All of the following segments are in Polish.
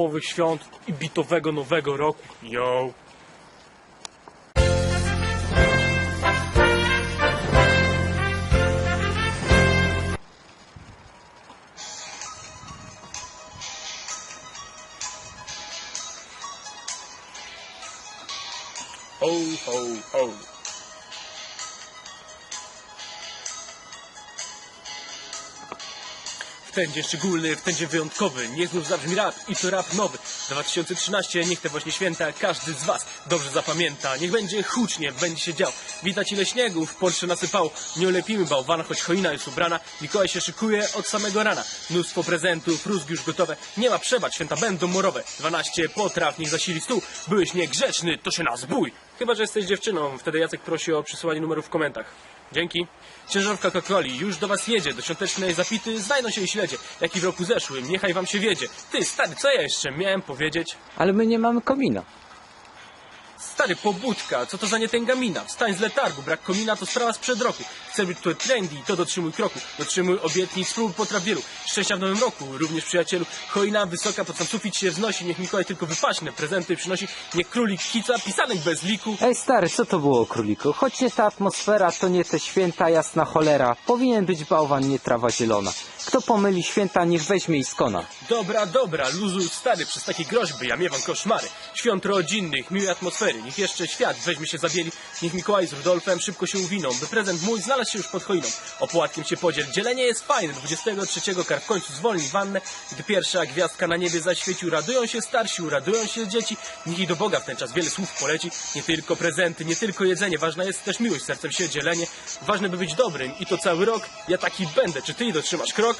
hip-hopowych świąt i bitowego nowego roku. Yo! Ho, ho, ho. W szczególny, w wyjątkowy, niech znów zabrzmi rap i to rap nowy. 2013, niech te właśnie święta każdy z was dobrze zapamięta. Niech będzie hucznie, będzie się dział. Widać ile śniegu w Polsce nasypało. Nie ulepimy bałwana, choć choina jest ubrana. Mikołaj się szykuje od samego rana. Mnóstwo prezentów, rózg już gotowe. Nie ma przebacz, święta będą morowe. 12 potraw, niech zasili stół. Byłeś niegrzeczny, to się nazbój. Chyba, że jesteś dziewczyną. Wtedy Jacek prosi o przysłanie numerów w komentarzach. Dzięki. Ciężarówka Coca-Coli już do was jedzie. Do świątecznej zapity znajdą się i śledzie. Jak i w roku zeszłym, niechaj wam się wiedzie. Ty, stary, co ja jeszcze miałem powiedzieć? Ale my nie mamy komina. Stary, pobudka, co to za nietęgamina? Wstań z letargu, brak komina to sprawa sprzed roku. Chcę być tu trendy i to dotrzymuj kroku. Dotrzymuj obietnic, spróbuj potraw wielu. Szczęścia w nowym roku, również przyjacielu. Choina wysoka, pod sam sufit się wznosi. Niech Mikołaj tylko wypaśne prezenty przynosi. Niech królik kica, pisanek bez liku. Ej stary, co to było króliku? Choć nie ta atmosfera, to nie te święta jasna cholera. Powinien być bałwan, nie trawa zielona. Kto pomyli święta, niech weźmie i skona. Dobra, dobra, luzuj stary, przez takie groźby ja miewam koszmary. Świąt rodzinnych, miłej atmosfery, niech jeszcze świat weźmie się zabieli. Niech Mikołaj z Rudolfem szybko się uwiną, by prezent mój znalazł się już pod choiną. Opłatkiem się podziel, dzielenie jest fajne, 23 kar w końcu zwolni wannę. Gdy pierwsza gwiazdka na niebie zaświecił, radują się starsi, radują się dzieci. Niech i do Boga w ten czas wiele słów poleci. Nie tylko prezenty, nie tylko jedzenie, ważna jest też miłość, sercem się dzielenie. Ważne by być dobrym i to cały rok. Ja taki będę, czy ty dotrzymasz krok?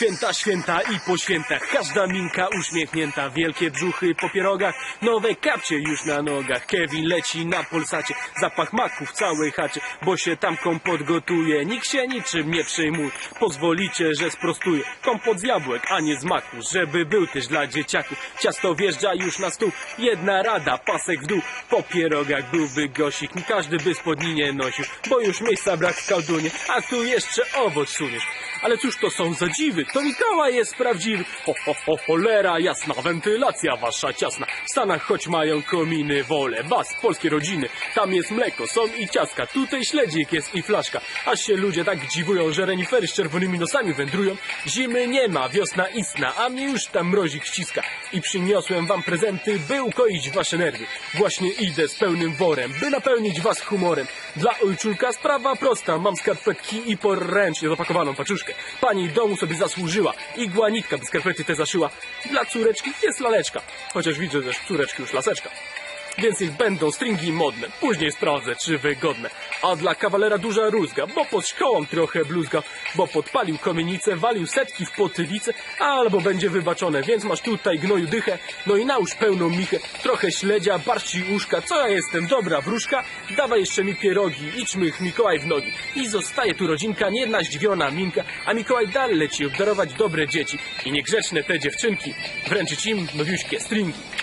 Święta, święta i po świętach. Każda minka uśmiechnięta Wielkie brzuchy po pierogach Nowe kapcie już na nogach. Kevin leci na Polsacie Zapach maków w całej chacie Bo się tam kompot gotuje Nikt się niczym nie przejmuje. Pozwolicie, że sprostuje Kompot z jabłek, a nie z maku Żeby był też dla dzieciaków Ciasto wjeżdża już na stół Jedna rada, pasek w dół. Po pierogach byłby gosik Każdy by spodni nie nosił Bo już miejsca brak w kaldunie A tu jeszcze owoc suniesz ale cóż to są za dziwy? To Mikołaj jest prawdziwy. Ho, ho, ho, cholera jasna, wentylacja wasza ciasna. W Stanach choć mają kominy, wolę was, polskie rodziny. Tam jest mleko, są i ciaska, tutaj śledzik jest i flaszka. Aż się ludzie tak dziwują, że renifery z czerwonymi nosami wędrują. Zimy nie ma, wiosna istna, a mnie już tam mrozik ściska. I przyniosłem wam prezenty, by ukoić wasze nerwy. Właśnie idę z pełnym worem, by napełnić was humorem. Dla ojczulka sprawa prosta, mam skarpetki i poręcznie zapakowaną paczuszkę. Pani domu sobie zasłużyła, igła nitka by skarpety te zaszyła. Dla córeczki jest laleczka, chociaż widzę też córeczki już laseczka. Więc niech będą stringi modne, później sprawdzę, czy wygodne. A dla kawalera duża rózga, bo pod szkołą trochę bluzga, bo podpalił komienicę, walił setki w potylicę, albo będzie wybaczone, więc masz tutaj gnoju dychę, no i nałóż pełną michę, trochę śledzia, barszci uszka, co ja jestem, dobra wróżka, dawaj jeszcze mi pierogi, idźmy Mikołaj w nogi. I zostaje tu rodzinka, nie jedna zdziwiona minka, a Mikołaj dalej leci obdarować dobre dzieci. I niegrzeczne te dziewczynki, wręczyć im nowiuśkie stringi.